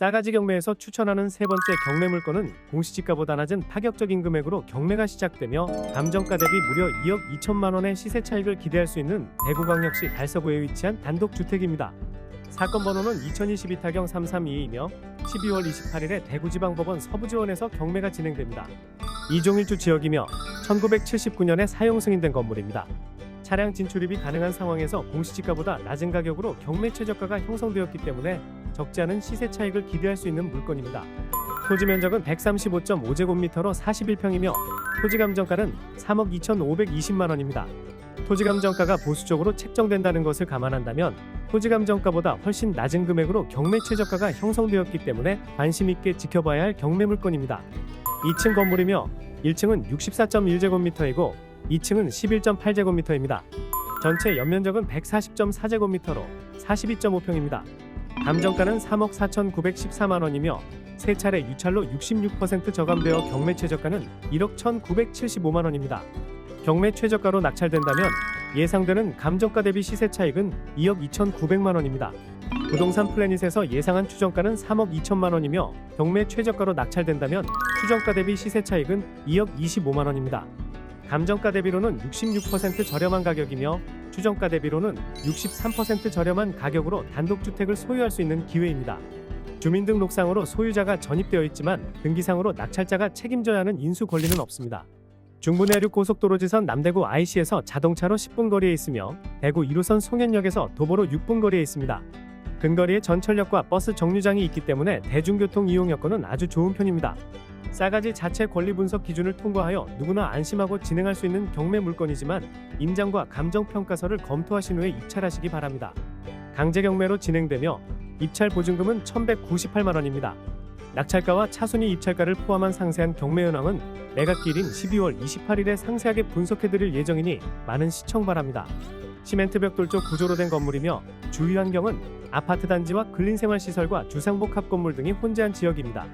싸가지 경매에서 추천하는 세 번째 경매 물건은 공시지가보다 낮은 파격적인 금액으로 경매가 시작되며 감정가 대비 무려 2억 2천만 원의 시세 차익을 기대할 수 있는 대구광역시 달서구에 위치한 단독 주택입니다. 사건 번호는 2022 타경 332이며 12월 28일에 대구지방법원 서부지원에서 경매가 진행됩니다. 이종일주 지역이며 1979년에 사용 승인된 건물입니다. 차량 진출입이 가능한 상황에서 공시지가보다 낮은 가격으로 경매 최저가가 형성되었기 때문에 적지 않은 시세 차익을 기대할 수 있는 물건입니다. 토지 면적은 135.5제곱미터로 41평이며 토지 감정가는 3억 2,520만 원입니다. 토지 감정가가 보수적으로 책정된다는 것을 감안한다면 토지 감정가보다 훨씬 낮은 금액으로 경매 최저가가 형성되었기 때문에 관심 있게 지켜봐야 할 경매 물건입니다. 2층 건물이며 1층은 64.1제곱미터이고 2층은 11.8제곱미터입니다. 전체 연면적은 140.4제곱미터로 42.5평입니다. 감정가는 3억 4,914만 원이며 세 차례 유찰로 66% 저감되어 경매 최저가는 1억 1,975만 원입니다. 경매 최저가로 낙찰된다면 예상되는 감정가 대비 시세 차익은 2억 2,900만 원입니다. 부동산 플래닛에서 예상한 추정가는 3억 2천만 원이며 경매 최저가로 낙찰된다면 추정가 대비 시세 차익은 2억 25만 원입니다. 감정가 대비로는 66% 저렴한 가격이며 추정가 대비로는 63% 저렴한 가격으로 단독주택을 소유할 수 있는 기회입니다. 주민등록상으로 소유자가 전입되어 있지만 등기상으로 낙찰자가 책임져야 하는 인수 권리는 없습니다. 중부 내륙 고속도로 지선 남대구 IC에서 자동차로 10분 거리에 있으며 대구 1호선 송현역에서 도보로 6분 거리에 있습니다. 근거리에 전철역과 버스 정류장이 있기 때문에 대중교통 이용 여건은 아주 좋은 편입니다. 싸가지 자체 권리 분석 기준을 통과하여 누구나 안심하고 진행할 수 있는 경매 물건이지만 임장과 감정 평가서를 검토하신 후에 입찰하시기 바랍니다. 강제 경매로 진행되며 입찰 보증금은 1,198만 원입니다. 낙찰가와 차순위 입찰가를 포함한 상세한 경매 현황은 매각일인 12월 28일에 상세하게 분석해드릴 예정이니 많은 시청 바랍니다. 시멘트 벽돌조 구조로 된 건물이며 주위 환경은 아파트 단지와 근린생활시설과 주상복합 건물 등이 혼재한 지역입니다.